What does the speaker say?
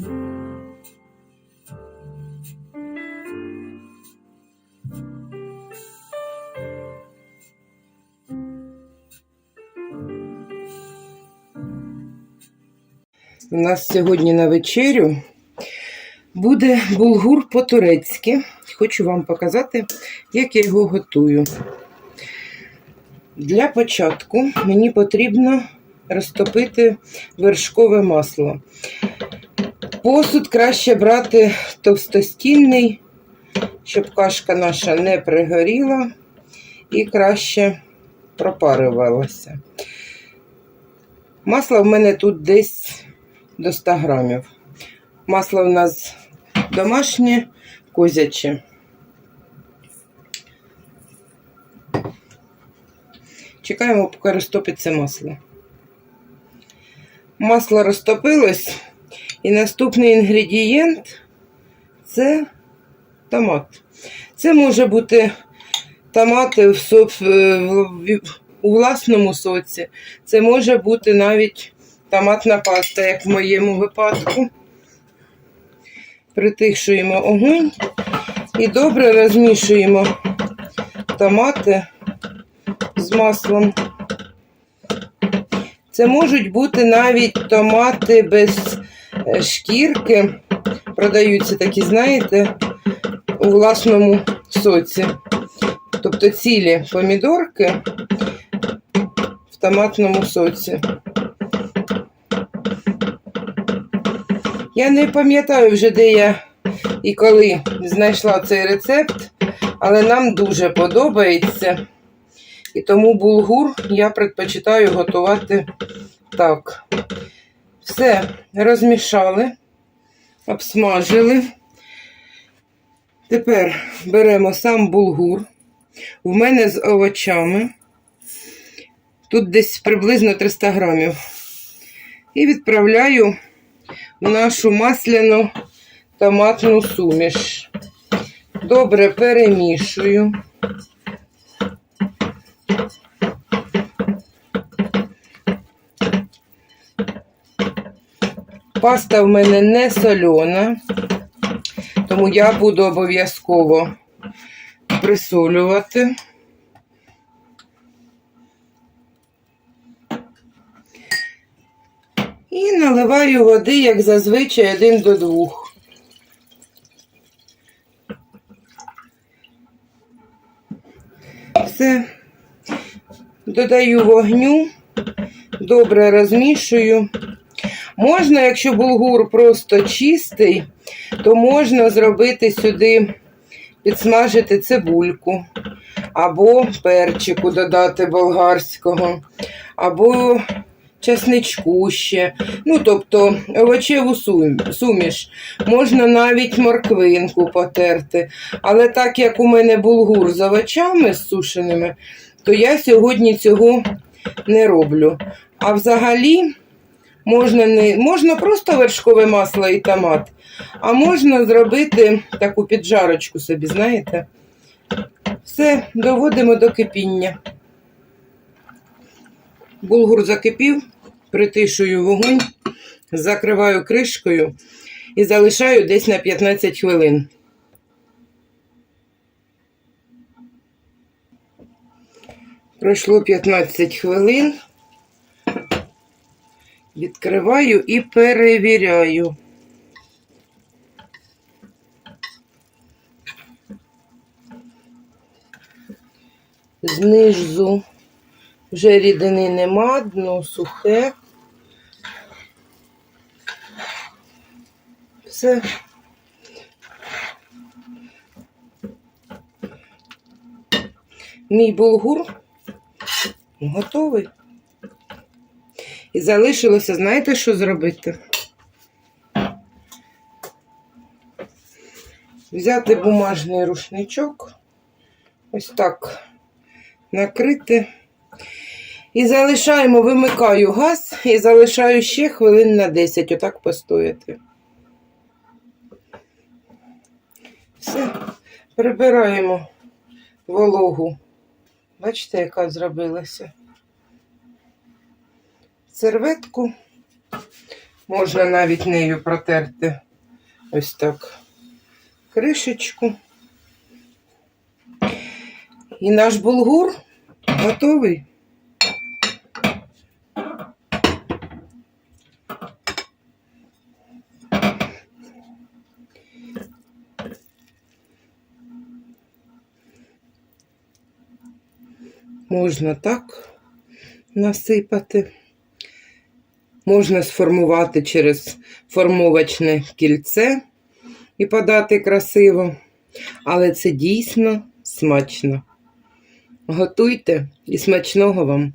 У нас сьогодні на вечерю буде булгур по-турецьки. Хочу вам показати, як я його готую. Для початку мені потрібно розтопити вершкове масло. Посуд краще брати товстостінний, щоб кашка наша не пригоріла і краще пропарювалася. Масло в мене тут десь до 100 грамів. Масло в нас домашнє, козяче. Чекаємо, поки розтопиться масло. Масло розтопилось, і наступний інгредієнт це томат. Це може бути томати в у власному соці. Це може бути навіть томатна паста, як в моєму випадку. Притишуємо огонь і добре розмішуємо томати з маслом. Це можуть бути навіть томати без шкірки. Продаються такі, знаєте, у власному соці. Тобто цілі помідорки в томатному соці. Я не пам'ятаю вже, де я і коли знайшла цей рецепт, але нам дуже подобається. І тому булгур я предпочитаю готувати так. Все, розмішали, обсмажили. Тепер беремо сам булгур. У мене з овочами. Тут десь приблизно 300 грамів. І відправляю в нашу масляну томатну суміш. Добре перемішую. Паста в мене не сольона, тому я буду обов'язково присолювати. І наливаю води, як зазвичай, один до двох. Все. Додаю вогню, добре розмішую. Можна, якщо булгур просто чистий, то можна зробити сюди, підсмажити цибульку, або перчику додати болгарського, або чесничку ще. Ну, тобто овочеву суміш. Можна навіть морквинку потерти. Але так як у мене булгур з овочами сушеними, то я сьогодні цього не роблю. А взагалі. Можна не можна просто вершкове масло і томат, а можна зробити таку піджарочку собі, знаєте. Все, доводимо до кипіння. Булгур закипів, притишую вогонь, закриваю кришкою і залишаю десь на 15 хвилин. Пройшло 15 хвилин. Відкриваю і перевіряю. Знизу вже рідини нема, дно сухе. Все. Мій булгур готовий. І залишилося, знаєте, що зробити? Взяти бумажний рушничок, ось так накрити. І залишаємо, вимикаю газ і залишаю ще хвилин на 10, отак постояти. Все, прибираємо вологу. Бачите, яка зробилася? Серветку Можна навіть нею протерти ось так кришечку. І наш булгур готовий. Можна так насипати. Можна сформувати через формовочне кільце і подати красиво. Але це дійсно смачно. Готуйте і смачного вам!